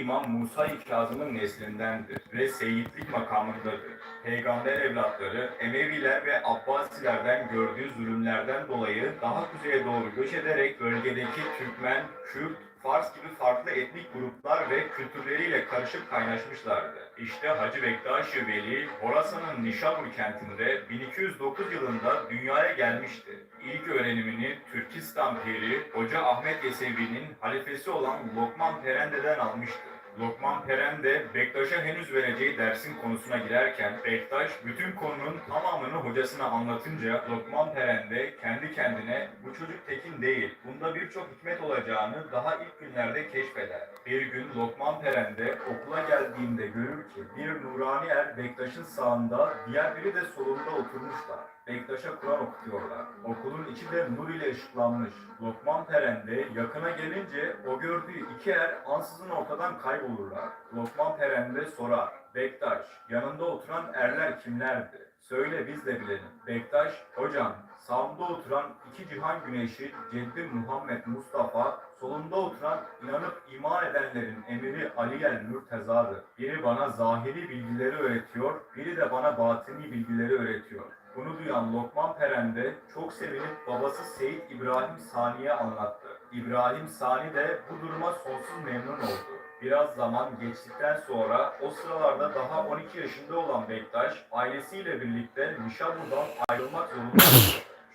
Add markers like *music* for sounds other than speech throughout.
İmam Musa-i Kazım'ın neslindendir ve seyitlik makamındadır. Peygamber evlatları Emeviler ve Abbasilerden gördüğü zulümlerden dolayı daha kuzeye doğru göç ederek bölgedeki Türkmen, Kürt, Fars gibi farklı etnik gruplar ve kültürleriyle karışıp kaynaşmışlardı. İşte Hacı Bektaş-ı Veli, Horasan'ın Nişabur kentinde 1209 yılında dünyaya gelmişti. İlk öğrenimini Türkistan Piri, Hoca Ahmet Yesevi'nin halifesi olan Lokman Perende'den almıştı. Lokman Perende, Bektaş'a henüz vereceği dersin konusuna girerken, Bektaş bütün konunun tamamını hocasına anlatınca Lokman Perende kendi kendine bu çocuk tekin değil, bunda birçok hikmet olacağını daha ilk günlerde keşfeder. Bir gün Lokman Perende okula geldiğinde görür ki bir nurani er Bektaş'ın sağında, diğer biri de solunda oturmuşlar. Bektaş'a Kur'an okutuyorlar. Okulun içi de nur ile ışıklanmış. Lokman Perende yakına gelince o gördüğü iki er ansızın ortadan kaybolurlar. Lokman Perende sorar. Bektaş, yanında oturan erler kimlerdi? Söyle biz de bilelim. Bektaş, hocam sağımda oturan iki cihan güneşi Ceddi Muhammed Mustafa, solunda oturan inanıp iman edenlerin emiri Ali el Mürteza'dır. Biri bana zahiri bilgileri öğretiyor, biri de bana batini bilgileri öğretiyor. Bunu duyan Lokman Perende çok sevinip babası Seyit İbrahim Sani'ye anlattı. İbrahim Sani de bu duruma sonsuz memnun oldu. Biraz zaman geçtikten sonra o sıralarda daha 12 yaşında olan Bektaş ailesiyle birlikte Nişabur'dan ayrılmak zorunda. *coughs*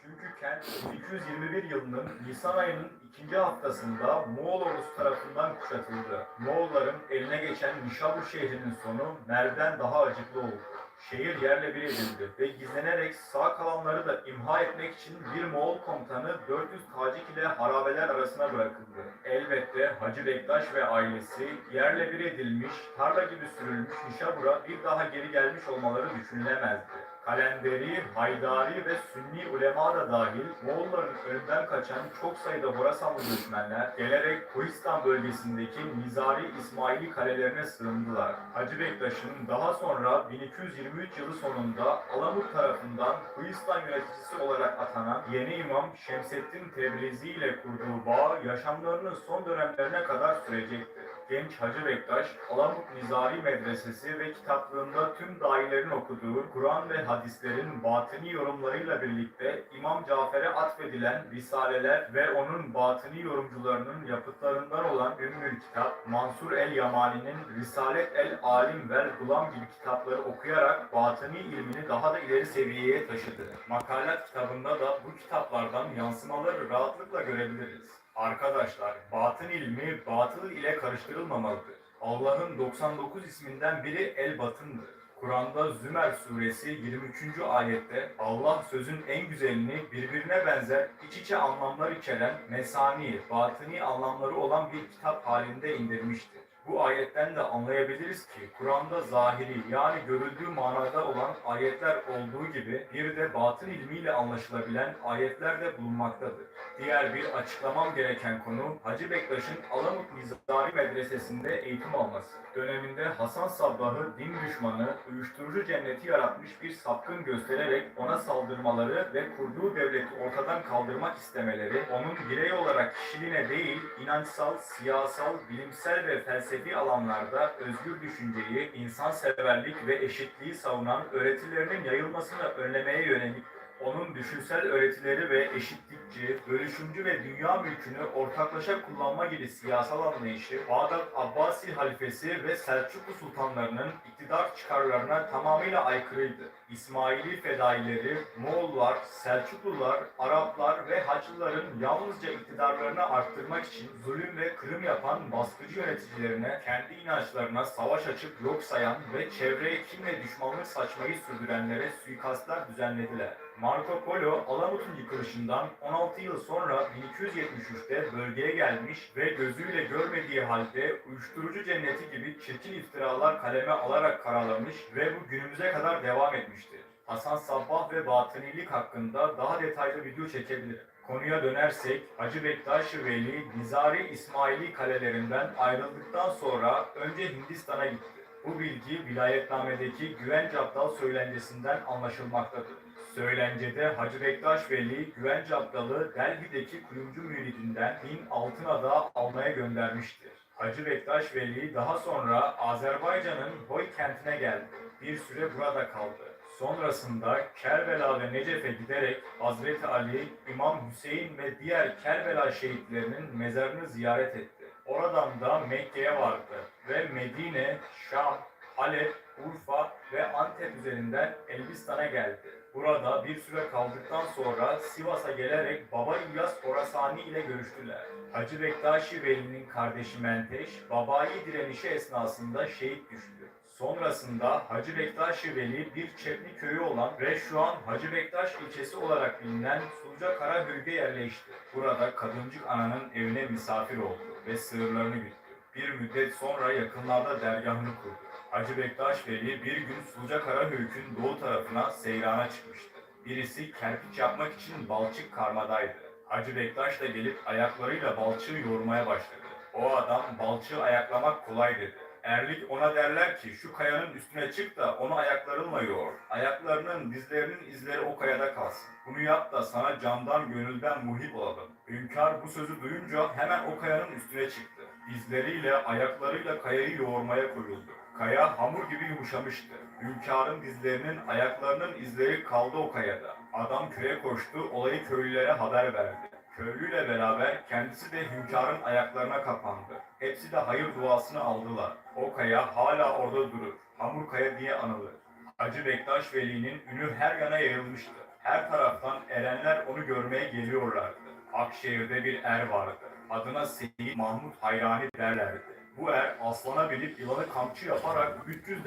Çünkü kent 1221 yılının Nisan ayının ikinci haftasında Moğol ordusu tarafından kuşatıldı. Moğolların eline geçen Nişabur şehrinin sonu Merv'den daha acıklı oldu. Şehir yerle bir edildi ve gizlenerek sağ kalanları da imha etmek için bir Moğol komutanı 400 tacik ile harabeler arasına bırakıldı. Elbette Hacı Bektaş ve ailesi yerle bir edilmiş, tarla gibi sürülmüş Nişabur'a bir daha geri gelmiş olmaları düşünülemezdi. Kalenderi, Haydari ve Sünni ulema da dahil Moğolların önünden kaçan çok sayıda Horasanlı göçmenler gelerek Kuhistan bölgesindeki Nizari İsmaili kalelerine sığındılar. Hacı Bektaş'ın daha sonra 1223 yılı sonunda Alamut tarafından Kuhistan yöneticisi olarak atanan yeni imam Şemseddin Tebrizi ile kurduğu bağ yaşamlarının son dönemlerine kadar sürecekti. Genç Hacı Bektaş, Alamut Nizari Medresesi ve kitaplığında tüm dahilerin okuduğu Kur'an ve hadislerin batini yorumlarıyla birlikte İmam Cafer'e atfedilen risaleler ve onun batini yorumcularının yapıtlarından olan Ümmül Kitap, Mansur el-Yamani'nin Risalet el-Alim vel Gulam gibi kitapları okuyarak batini ilmini daha da ileri seviyeye taşıdı. Makalat kitabında da bu kitaplardan yansımaları rahatlıkla görebiliriz. Arkadaşlar, batın ilmi batıl ile karıştırılmamalıdır. Allah'ın 99 isminden biri el batındır. Kur'an'da Zümer suresi 23. ayette Allah sözün en güzelini birbirine benzer iç içe anlamlar içeren mesani, batini anlamları olan bir kitap halinde indirmiştir. Bu ayetten de anlayabiliriz ki Kur'an'da zahiri yani görüldüğü manada olan ayetler olduğu gibi bir de batın ilmiyle anlaşılabilen ayetler de bulunmaktadır. Diğer bir açıklamam gereken konu Hacı Bektaş'ın Alamut Nizari Medresesi'nde eğitim alması. Döneminde Hasan Sabbah'ı din düşmanı, uyuşturucu cenneti yaratmış bir sapkın göstererek ona saldırmaları ve kurduğu devleti ortadan kaldırmak istemeleri, onun birey olarak kişiliğine değil, inançsal, siyasal, bilimsel ve felsefi alanlarda özgür düşünceyi, insanseverlik ve eşitliği savunan öğretilerinin yayılmasını önlemeye yönelik onun düşünsel öğretileri ve eşitlikçi, bölüşümcü ve dünya mülkünü ortaklaşa kullanma gibi siyasal anlayışı, Bağdat Abbasi halifesi ve Selçuklu sultanlarının iktidar çıkarlarına tamamıyla aykırıydı. İsmaili fedaileri, Moğollar, Selçuklular, Araplar ve Haçlıların yalnızca iktidarlarını arttırmak için zulüm ve kırım yapan baskıcı yöneticilerine kendi inançlarına savaş açıp yok sayan ve çevreye kin ve düşmanlık saçmayı sürdürenlere suikastlar düzenlediler. Marco Polo, Alamut'un yıkılışından 16 yıl sonra 1273'te bölgeye gelmiş ve gözüyle görmediği halde uyuşturucu cenneti gibi çirkin iftiralar kaleme alarak karalamış ve bu günümüze kadar devam etmiştir. Hasan Sabbah ve batınilik hakkında daha detaylı video çekebilirim. Konuya dönersek Hacı Bektaş Veli Nizari İsmaili kalelerinden ayrıldıktan sonra önce Hindistan'a gitti. Bu bilgi vilayetnamedeki Güvenç Abdal söylencesinden anlaşılmaktadır. Söylencede Hacı Bektaş Veli Güvenç Abdal'ı Delhi'deki kuyumcu müridinden bin altın ada almaya göndermiştir. Hacı Bektaş Veli daha sonra Azerbaycan'ın Hoy kentine geldi. Bir süre burada kaldı. Sonrasında Kerbela ve Necef'e giderek Hazreti Ali, İmam Hüseyin ve diğer Kerbela şehitlerinin mezarını ziyaret etti. Oradan da Mekke'ye vardı ve Medine, Şam, Halep, Urfa ve Antep üzerinden Elbistan'a geldi. Burada bir süre kaldıktan sonra Sivas'a gelerek Baba İlyas Horasani ile görüştüler. Hacı Bektaşi Veli'nin kardeşi Menteş, babayı direnişi esnasında şehit düştü. Sonrasında Hacı Bektaşi Veli bir Çepni köyü olan ve şu an Hacı Bektaş ilçesi olarak bilinen Sulca Karahöy'de yerleşti. Burada Kadıncık Ana'nın evine misafir oldu ve sığırlarını güttü. Bir müddet sonra yakınlarda dergahını kurdu. Hacı Bektaş Veli bir gün Sulca Karahöyük'ün doğu tarafına seyrana çıkmıştı. Birisi kerpiç yapmak için balçık karmadaydı. Hacı Bektaş da gelip ayaklarıyla balçığı yoğurmaya başladı. O adam balçığı ayaklamak kolay dedi. Erlik ona derler ki şu kayanın üstüne çık da onu ayaklarınla yoğur. Ayaklarının dizlerinin izleri o kayada kalsın. Bunu yap da sana candan gönülden muhip olalım. Hünkar bu sözü duyunca hemen o kayanın üstüne çıktı. Dizleriyle ayaklarıyla kayayı yoğurmaya koyuldu. Kaya hamur gibi yumuşamıştı. Hünkârın dizlerinin ayaklarının izleri kaldı o kayada. Adam köye koştu, olayı köylülere haber verdi. Köylüyle beraber kendisi de hünkârın ayaklarına kapandı. Hepsi de hayır duasını aldılar. O kaya hala orada durur. Hamur kaya diye anılır. Hacı Bektaş Veli'nin ünü her yana yayılmıştı. Her taraftan erenler onu görmeye geliyorlardı. Akşehir'de bir er vardı. Adına Seyyid Mahmut Hayrani derlerdi. Bu er aslana binip yılanı kamçı yaparak 300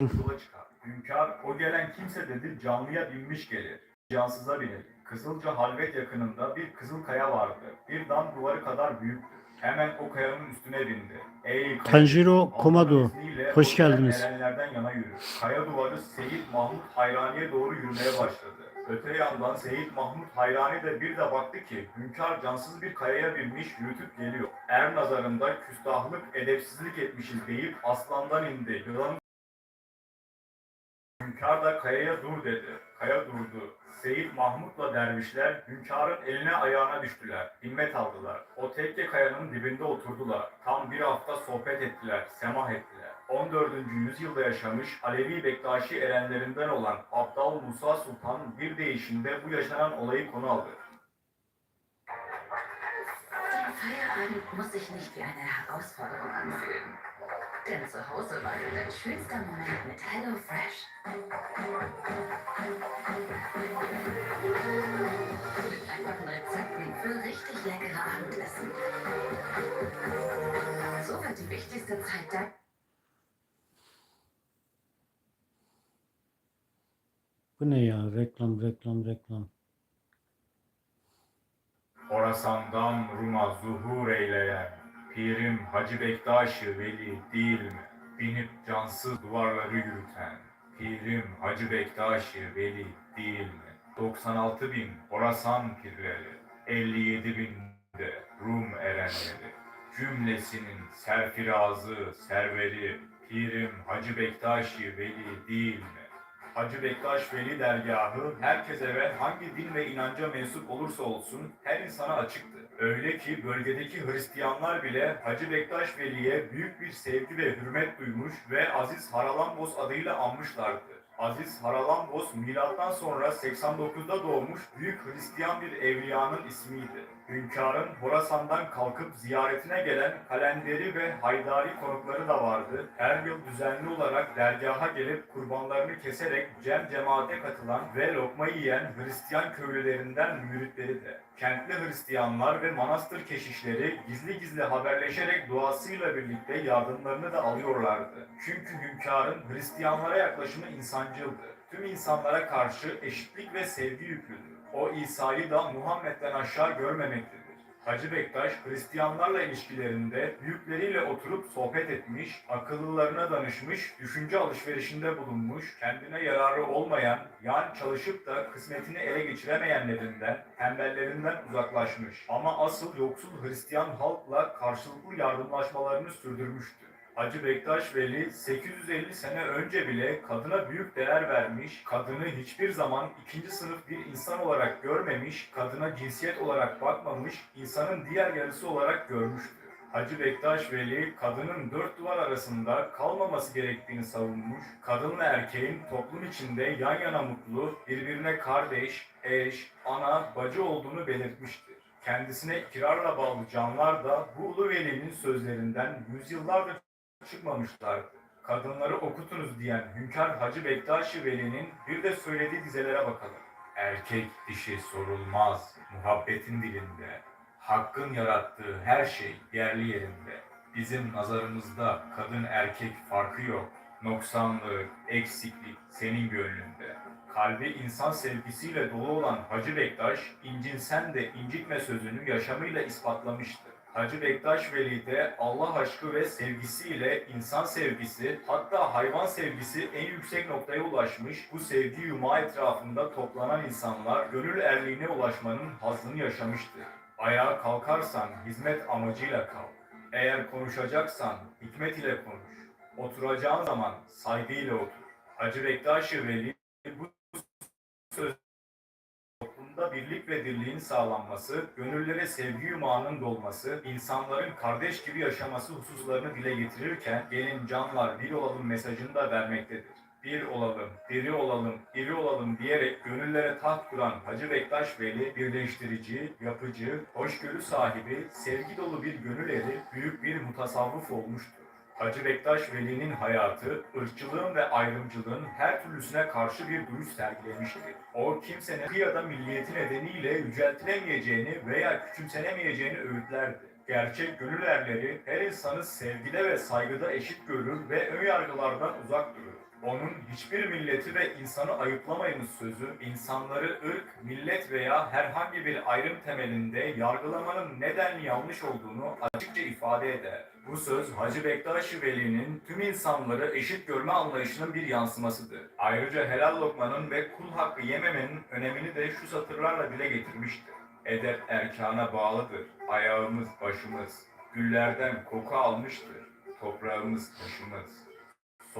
yola çıkar. Hünkâr o gelen kimse dedi canlıya binmiş gelir. Cansıza binir. Kızılca halvet yakınında bir kızıl kaya vardı. Bir dam duvarı kadar büyüktü. Hemen o kayanın üstüne bindi. Ey kaya, Tanjiro Komado. hoş geldiniz. Erenlerden yana yürür. Kaya duvarı Seyit Mahmut Hayrani'ye doğru yürümeye başladı. Öte yandan Seyit Mahmut Hayrani de bir de baktı ki hünkâr cansız bir kayaya binmiş yürütüp geliyor. Er nazarında küstahlık, edepsizlik etmişiz deyip aslandan indi. Yılanın Hünkâr da kayaya dur dedi. Kaya durdu. Seyit Mahmut'la dervişler hünkârın eline ayağına düştüler. Himmet aldılar. O tekke kayanın dibinde oturdular. Tam bir hafta sohbet ettiler, semah ettiler. 14. yüzyılda yaşamış Alevi Bektaşi erenlerinden olan Abdal Musa Sultan bir deyişinde bu yaşanan olayı konu aldı. Der muss sich nicht wie eine Herausforderung anfühlen. Denn zu Hause war dein schönster Moment mit Hello Fresh. Mit einfachen Rezepten für richtig leckere Abendessen. So wird die wichtigste Zeit dein Bu ne ya? Reklam, reklam, reklam. Horasan'dan Rum'a zuhur eyleyen Pirim Hacı Bektaş-ı Veli değil mi? Binip cansız duvarları yürüten Pirim Hacı Bektaş-ı Veli değil mi? 96 bin Horasan pirleri 57 bin de Rum erenleri Cümlesinin serfirazı, serveri Pirim Hacı Bektaş-ı Veli değil mi? Hacı Bektaş Veli dergahı herkese ve hangi din ve inanca mensup olursa olsun her insana açıktı. Öyle ki bölgedeki Hristiyanlar bile Hacı Bektaş Veli'ye büyük bir sevgi ve hürmet duymuş ve Aziz Haralambos adıyla anmışlardı. Aziz Haralambos milattan sonra 89'da doğmuş büyük Hristiyan bir evliyanın ismiydi. Hünkârın Horasan'dan kalkıp ziyaretine gelen Kalenderi ve Haydari konukları da vardı. Her yıl düzenli olarak dergaha gelip kurbanlarını keserek cem cemaate katılan ve lokma yiyen Hristiyan köylülerinden müritleri de. Kentli Hristiyanlar ve manastır keşişleri gizli gizli haberleşerek duasıyla birlikte yardımlarını da alıyorlardı. Çünkü hünkârın Hristiyanlara yaklaşımı insancıldı. Tüm insanlara karşı eşitlik ve sevgi yüklüdür. O İsa'yı da Muhammed'den aşağı görmemektedir. Hacı Bektaş Hristiyanlarla ilişkilerinde büyükleriyle oturup sohbet etmiş, akıllılarına danışmış, düşünce alışverişinde bulunmuş, kendine yararı olmayan, yani çalışıp da kısmetini ele geçiremeyenlerinden, tembellerinden uzaklaşmış. Ama asıl yoksul Hristiyan halkla karşılıklı yardımlaşmalarını sürdürmüştü. Hacı Bektaş Veli 850 sene önce bile kadına büyük değer vermiş, kadını hiçbir zaman ikinci sınıf bir insan olarak görmemiş, kadına cinsiyet olarak bakmamış, insanın diğer yarısı olarak görmüştür. Hacı Bektaş Veli kadının dört duvar arasında kalmaması gerektiğini savunmuş, kadınla erkeğin toplum içinde yan yana mutlu, birbirine kardeş, eş, ana, bacı olduğunu belirtmiştir. Kendisine ikrarla bağlı canlar da bu ulu velinin sözlerinden yüzyıllardır çıkmamışlardı. Kadınları okutunuz diyen Hünkar Hacı Bektaşi Veli'nin bir de söylediği dizelere bakalım. Erkek dişi sorulmaz muhabbetin dilinde. Hakkın yarattığı her şey yerli yerinde. Bizim nazarımızda kadın erkek farkı yok. Noksanlık, eksiklik senin gönlünde. Kalbi insan sevgisiyle dolu olan Hacı Bektaş, incinsen de incitme sözünü yaşamıyla ispatlamıştır. Hacı Bektaş Veli de Allah aşkı ve sevgisiyle insan sevgisi hatta hayvan sevgisi en yüksek noktaya ulaşmış bu sevgi yumağı etrafında toplanan insanlar gönül erliğine ulaşmanın hazzını yaşamıştır. Ayağa kalkarsan hizmet amacıyla kalk. Eğer konuşacaksan hikmet ile konuş. Oturacağın zaman saygıyla otur. Hacı Bektaş-ı Veli bu söz toplumda birlik ve dirliğin sağlanması, gönüllere sevgi yumağının dolması, insanların kardeş gibi yaşaması hususlarını dile getirirken gelin canlar bir olalım mesajını da vermektedir. Bir olalım, diri olalım, iri olalım diyerek gönüllere taht kuran Hacı Bektaş Veli birleştirici, yapıcı, hoşgörü sahibi, sevgi dolu bir gönül eri, büyük bir mutasavvıf olmuştur. Hacı Bektaş Veli'nin hayatı, ırkçılığın ve ayrımcılığın her türlüsüne karşı bir duruş sergilemiştir. O kimsenin ya da milliyeti nedeniyle yüceltilemeyeceğini veya küçümsenemeyeceğini öğütlerdi. Gerçek gönül erleri her insanı sevgide ve saygıda eşit görür ve ön yargılardan uzak durur. Onun hiçbir milleti ve insanı ayıplamayınız sözü, insanları ırk, millet veya herhangi bir ayrım temelinde yargılamanın nedenli yanlış olduğunu açıkça ifade eder. Bu söz Hacı Bektaş Veli'nin tüm insanları eşit görme anlayışının bir yansımasıdır. Ayrıca helal lokmanın ve kul hakkı yememenin önemini de şu satırlarla dile getirmiştir. Edep erkana bağlıdır. Ayağımız başımız. Güllerden koku almıştır. Toprağımız taşımız.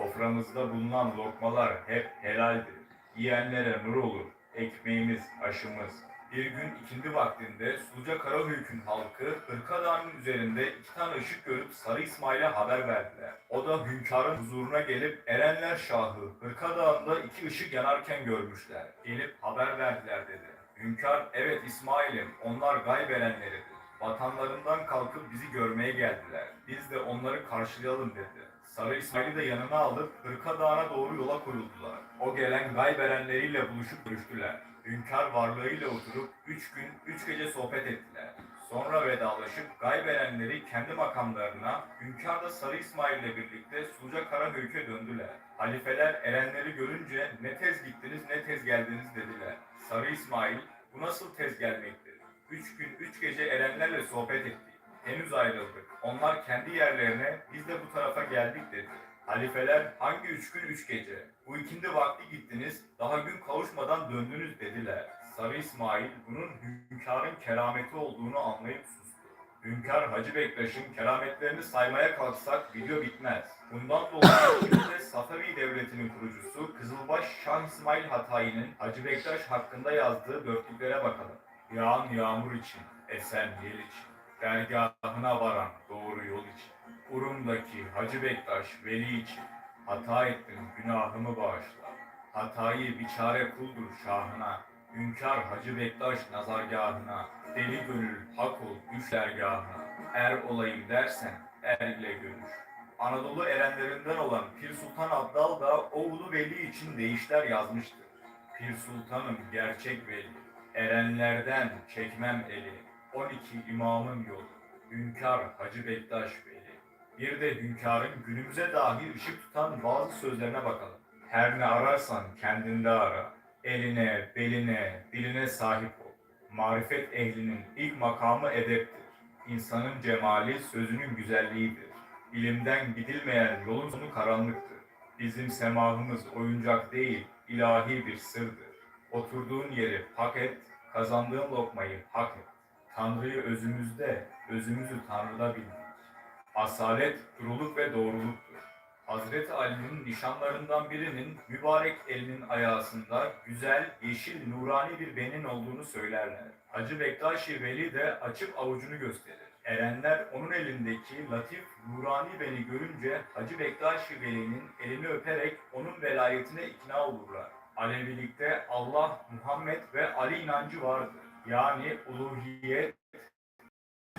Soframızda bulunan lokmalar hep helaldir. Yiyenlere nur olur. Ekmeğimiz, aşımız. Bir gün ikindi vaktinde Suluca Karahöyük'ün halkı Hırka Dağı'nın üzerinde iki tane ışık görüp Sarı İsmail'e haber verdiler. O da hünkârın huzuruna gelip Erenler Şahı Hırka Dağı'nda iki ışık yanarken görmüşler. Gelip haber verdiler dedi. Hünkâr evet İsmail'im onlar gayb erenleridir. Vatanlarından kalkıp bizi görmeye geldiler. Biz de onları karşılayalım dedi. Sarı İsmail'i de yanına alıp Hırka Dağı'na doğru yola koyuldular. O gelen gayberenleriyle buluşup görüştüler. Hünkâr varlığıyla oturup üç gün, üç gece sohbet ettiler. Sonra vedalaşıp gayberenleri kendi makamlarına, Hünkâr da Sarı İsmail ile birlikte Suluca Karahöyük'e döndüler. Halifeler erenleri görünce ne tez gittiniz ne tez geldiniz dediler. Sarı İsmail, bu nasıl tez gelmektir? Üç gün, üç gece erenlerle sohbet ettik. Henüz ayrıldık. Onlar kendi yerlerine, biz de bu tarafa geldik dedi. Halifeler hangi üç gün üç gece? Bu ikindi vakti gittiniz, daha gün kavuşmadan döndünüz dediler. Sarı İsmail bunun hünkârın kerameti olduğunu anlayıp sustu. Hünkâr Hacı Bektaş'ın kerametlerini saymaya kalksak video bitmez. Bundan dolayı *clears throat* de Safavi Devleti'nin kurucusu Kızılbaş Şah İsmail Hatayi'nin Hacı Bektaş hakkında yazdığı dörtlüklere bakalım. Yağan yağmur için, esen yel için, dergahına varan doğru yol için. Urum'daki Hacı Bektaş veli için hata ettim günahımı bağışla. Hatayı biçare kuldur şahına. Hünkâr Hacı Bektaş nazargahına. Deli gönül hak ol düş dergahına. Er olayım dersen er ile görüş. Anadolu erenlerinden olan Pir Sultan Abdal da o ulu veli için deyişler yazmıştır. Pir Sultanım gerçek veli. Erenlerden çekmem eli. 12 imamın yolu. Hünkâr Hacı Bektaş Veli. Bir de hünkârın günümüze dahi ışık tutan bazı sözlerine bakalım. Her ne ararsan kendinde ara. Eline, beline, diline sahip ol. Marifet ehlinin ilk makamı edeptir. İnsanın cemali sözünün güzelliğidir. İlimden gidilmeyen yolun sonu karanlıktır. Bizim semahımız oyuncak değil, ilahi bir sırdır. Oturduğun yeri hak et, kazandığın lokmayı hak et. Tanrı'yı özümüzde, özümüzü Tanrı'da bildik. Asalet, duruluk ve doğruluktur. Hazreti Ali'nin nişanlarından birinin mübarek elinin ayağısında güzel, yeşil, nurani bir benin olduğunu söylerler. Hacı Bektaşi Veli de açıp avucunu gösterir. Erenler onun elindeki latif, nurani beni görünce Hacı Bektaşi Veli'nin elini öperek onun velayetine ikna olurlar. Alevilikte Allah, Muhammed ve Ali inancı vardır. Yani uluhiyet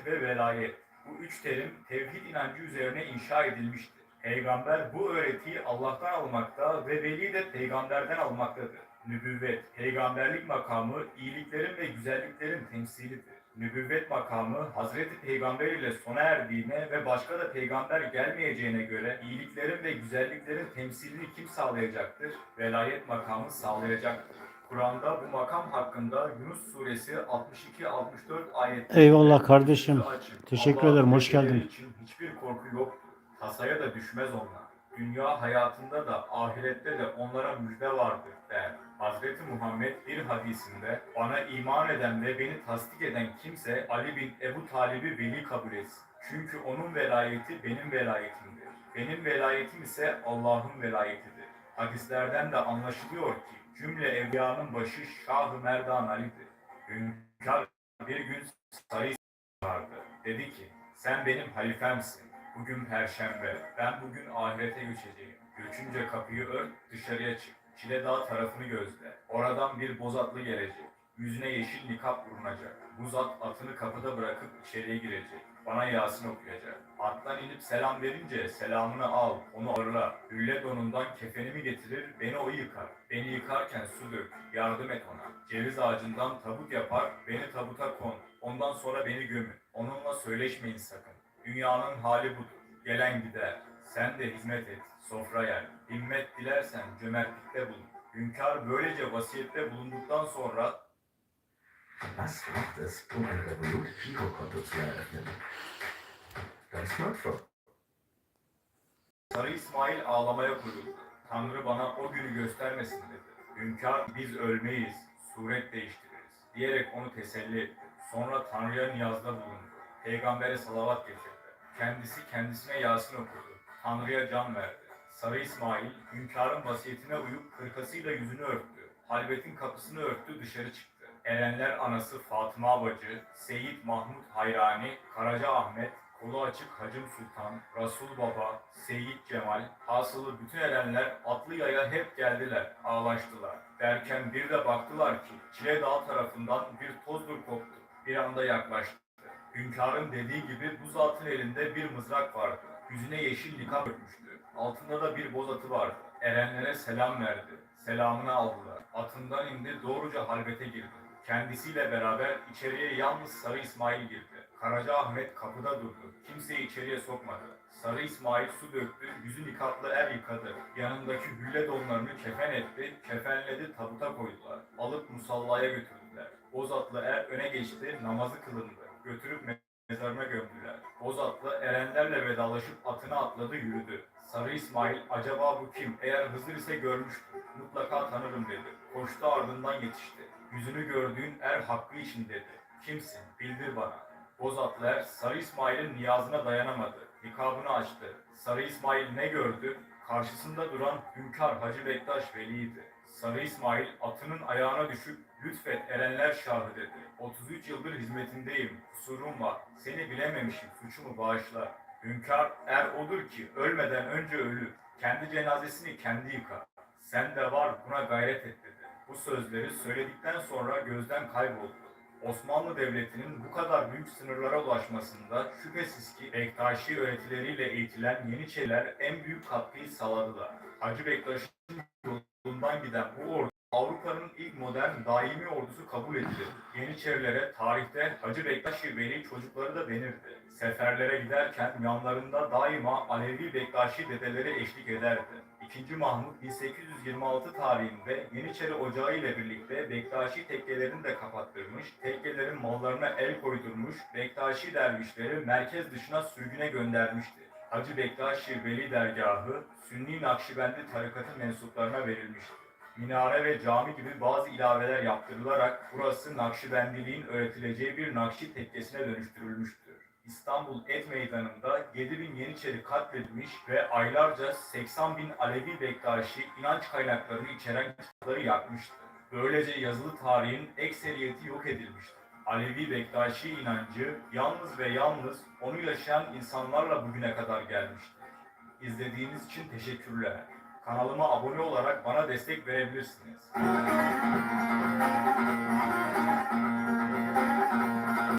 ve velayet. Bu üç terim tevhid inancı üzerine inşa edilmiştir. Peygamber bu öğretiyi Allah'tan almakta ve veli de peygamberden almaktadır. Nübüvvet, peygamberlik makamı iyiliklerin ve güzelliklerin temsilidir. Nübüvvet makamı Hazreti Peygamber ile sona erdiğine ve başka da peygamber gelmeyeceğine göre iyiliklerin ve güzelliklerin temsilini kim sağlayacaktır? Velayet makamı sağlayacaktır. Kur'an'da bu makam hakkında Yunus suresi 62-64 ayet. Eyvallah kardeşim. Teşekkür ederim, hoş geldin. için hiçbir korku yoktur. Tasaya da düşmez onlar. Dünya hayatında da ahirette de onlara müjde vardır der. Hazreti Muhammed bir hadisinde bana iman eden ve beni tasdik eden kimse Ali bin Ebu Talib'i veli kabul etsin. Çünkü onun velayeti benim velayetimdir. Benim velayetim ise Allah'ın velayetidir. Hadislerden de anlaşılıyor ki cümle evliyanın başı Şah-ı Merdan Ali'dir. Hünkâr bir gün sarı vardı. Dedi ki sen benim halifemsin. Bugün perşembe. Ben bugün ahirete göçeceğim. Göçünce kapıyı ört, dışarıya çık. Çile Dağ tarafını gözle. Oradan bir bozatlı gelecek. Yüzüne yeşil nikap vurunacak. Bu zat atını kapıda bırakıp içeriye girecek. Bana Yasin okuyacak. Attan inip selam verince selamını al, onu ağırla. Hülle donundan kefenimi getirir, beni o yıkar. Beni yıkarken su dök, yardım et ona. Ceviz ağacından tabut yapar, beni tabuta kon. Ondan sonra beni gömün. Onunla söyleşmeyin sakın. Dünyanın hali budur. Gelen gider. Sen de hizmet et, sofra yer. Himmet dilersen cömertlikte bulun. Hünkâr böylece vasiyette bulunduktan sonra Was macht es, um ein Revolut-Girokonto zu eröffnen? Dein Smartphone. Sarı İsmail ağlamaya koyuldu. Tanrı bana o günü göstermesin dedi. Hünkâr biz ölmeyiz, suret değiştiririz diyerek onu teselli etti. Sonra Tanrı'ya niyazda bulundu. Peygambere salavat getirdi. Kendisi kendisine Yasin okudu. Tanrı'ya can verdi. Sarı İsmail hünkârın vasiyetine uyup kırkasıyla yüzünü örttü. Halvetin kapısını örttü dışarı çıktı. Erenler anası Fatıma Bacı, Seyit Mahmut Hayrani, Karaca Ahmet, Kolu açık Hacım Sultan, Rasul Baba, Seyit Cemal, hasılı bütün erenler atlı yaya hep geldiler, ağlaştılar. Derken bir de baktılar ki Çile Dağı tarafından bir tozdur koptu. Bir anda yaklaştı. Hünkârın dediği gibi bu zatın elinde bir mızrak vardı. Yüzüne yeşil nikap örtmüştü. Altında da bir boz atı vardı. Erenlere selam verdi. Selamını aldılar. Atından indi doğruca halvete girdi. Kendisiyle beraber içeriye yalnız Sarı İsmail girdi. Karaca Ahmet kapıda durdu. Kimseyi içeriye sokmadı. Sarı İsmail su döktü, yüzü nikaplı er yıkadı. Yanındaki hülle donlarını kefen etti, kefenledi, tabuta koydular. Alıp musallaya götürdüler. Bozatlı er öne geçti, namazı kılındı. Götürüp me- mezarına gömdüler. Bozatlı erenlerle vedalaşıp atına atladı yürüdü. Sarı İsmail acaba bu kim? Eğer Hızır ise görmüştür. Mutlaka tanırım dedi. Koştu ardından yetişti. Yüzünü gördüğün er hakkı için dedi. Kimsin? Bildir bana. Bozatlı er Sarı İsmail'in niyazına dayanamadı. Nikabını açtı. Sarı İsmail ne gördü? Karşısında duran Hünkar Hacı Bektaş Veli'ydi. Sarı İsmail atının ayağına düşüp lütfet erenler şahı dedi. 33 yıldır hizmetindeyim. Kusurum var. Seni bilememişim. Suçumu bağışla. Hünkar er odur ki ölmeden önce ölür. Kendi cenazesini kendi yıkar. Sen de var buna gayret et dedi. Bu sözleri söyledikten sonra gözden kayboldu. Osmanlı Devleti'nin bu kadar büyük sınırlara ulaşmasında şüphesiz ki Bektaşi öğretileriyle eğitilen Yeniçeriler en büyük katkıyı sağladılar. Hacı Bektaş'ın yolundan giden bu ordu Avrupa'nın ilk modern daimi ordusu kabul edilir. Yeniçerilere tarihte Hacı Bektaşi Veli çocukları da denirdi. Seferlere giderken yanlarında daima Alevi Bektaşi dedeleri eşlik ederdi. 2. Mahmut 1826 tarihinde Yeniçeri Ocağı ile birlikte Bektaşi tekkelerini de kapattırmış, tekkelerin mallarına el koydurmuş, Bektaşi dervişleri merkez dışına sürgüne göndermiştir. Hacı Bektaşi Veli dergahı Sünni Nakşibendi tarikatı mensuplarına verilmiştir. Minare ve cami gibi bazı ilaveler yaptırılarak burası Nakşibendiliğin öğretileceği bir Nakşi tekkesine dönüştürülmüştür. İstanbul Et Meydanı'nda 7000 Yeniçeri katledilmiş ve aylarca 80 bin Alevi Bektaşi inanç kaynaklarını içeren kitapları yakmıştı. Böylece yazılı tarihin ekseriyeti yok edilmiştir. Alevi Bektaşi inancı yalnız ve yalnız onu yaşayan insanlarla bugüne kadar gelmiştir. İzlediğiniz için teşekkürler. Kanalıma abone olarak bana destek verebilirsiniz.